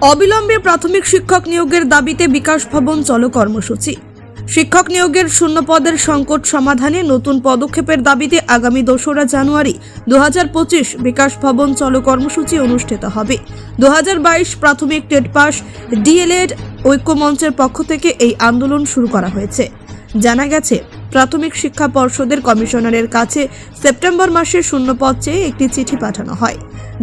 অবিলম্বে প্রাথমিক শিক্ষক নিয়োগের দাবিতে বিকাশ ভবন চলো কর্মসূচি। শিক্ষক নিয়োগের শূন্য পদের সংকট সমাধানে নতুন পদক্ষেপের দাবিতে আগামী দোসরা জানুয়ারি দু হাজার পঁচিশ বিকাশ ভবন চলো কর্মসূচি অনুষ্ঠিত হবে। দু হাজার বাইশ প্রাথমিক টেট পাস, ডিএলএড ঐক্যমঞ্চের পক্ষ থেকে এই আন্দোলন শুরু করা হয়েছে। জানা গেছে প্রাথমিক শিক্ষা পর্ষদের কমিশনারের কাছে সেপ্টেম্বর মাসে শূন্যপদ চেয়ে একটি চিঠি পাঠানো হয়।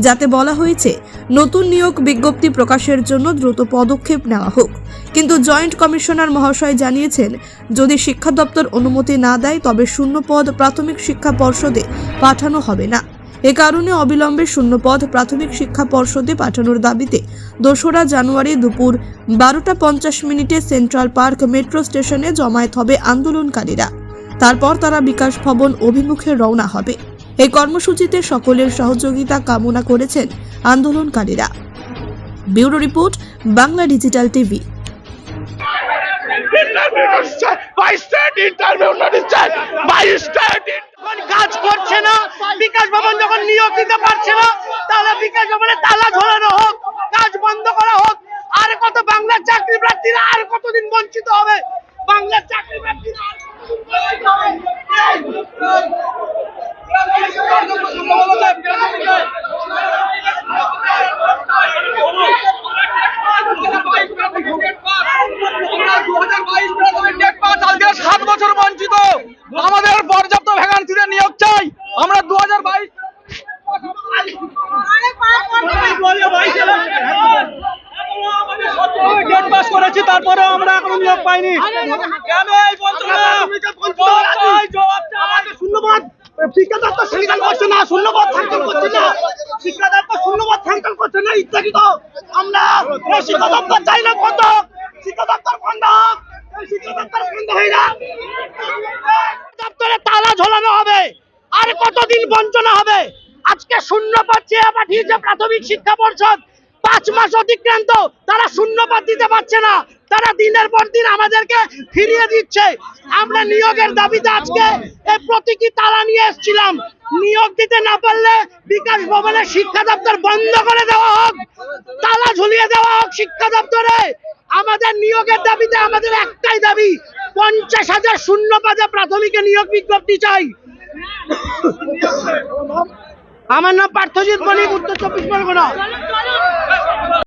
যাতে বলা হয়েছে, নতুন নিয়োগ বিজ্ঞপ্তি প্রকাশের জন্য দ্রুত পদক্ষেপ নেওয়া হোক। কিন্তু জয়েন্ট কমিশনার মহাশয় জানিয়েছেন, যদি শিক্ষা দপ্তর অনুমতি না দেয়, তবে শূন্যপদ প্রাথমিক শিক্ষা পর্ষদে পাঠানো হবে না। এ কারণে অবিলম্বে শূন্যপদ প্রাথমিক শিক্ষা পর্ষদে পাঠানোর দাবিতে দোসরা জানুয়ারি দুপুর বারোটা পঞ্চাশ মিনিটে সেন্ট্রাল পার্ক মেট্রো স্টেশনে জমায়েত হবে আন্দোলনকারীরা। তারপর তারা বিকাশ ভবন অভিমুখে রওনা হবে। এই কর্মসূচিতে সকলের সহযোগিতা কামনা করেছেন আন্দোলনকারীরা। Bureau report Bangla digital TV. করছে বাই স্টেট ইন্টারভিউ দিচ্ছে বাই স্টেট যখন কাজ করছে না বিকাশ ভবন যখন নিয়োগ দিতে পারছে না তাহলে বিকাশ ভবনে তালা ঝোলানো হোক কাজ বন্ধ করা হোক আর কত বাংলার চাকরি প্রার্থীরা আর কতদিন বঞ্চিত হবে বাংলার চাকরি প্রার্থীরা আর কতদিন বঞ্চিত হবে? আজকে সাত বছর বঞ্চিত আমাদের পর্যাপ্ত ভ্যাকান্সিতে নিয়োগ চাই আমরা দু হাজার বাইশ গেট পাস করেছি তারপরে আমরা এখনও নিয়োগ পাইনি। শিক্ষা দপ্তর শিক্ষা দপ্তর না শিক্ষা দপ্তরে তালা ঝোলানো হবে। আর কতদিন বঞ্চনা হবে? আজকে শূন্য পাচ্ছে পাঠিয়েছে প্রাথমিক শিক্ষা পর্ষদ। পাঁচ মাস অতিক্রান্ত। তারা শূন্যপাত দিতে পারছে না। তারা দিনের পর দিন আমাদেরকে ফিরিয়ে দিচ্ছে। আমরা নিয়োগের দাবিতে আজকে এই প্রতীকী তালা নিয়ে এসেছিলাম। নিয়োগ দিতে না পারলে বিকাশ ভবনে শিক্ষা দপ্তর বন্ধ করে দেওয়া হোক, তালা ঝুলিয়ে দেওয়া হোক শিক্ষা দপ্তরে। আমাদের নিয়োগের দাবিতে আমাদের একটাই দাবি, পঞ্চাশ হাজার শূন্য পদে প্রাথমিকে নিয়োগ বিজ্ঞপ্তি চাই। আমার নাম পার্থজিৎ বণিক উত্তর চব্বিশ পরগনা।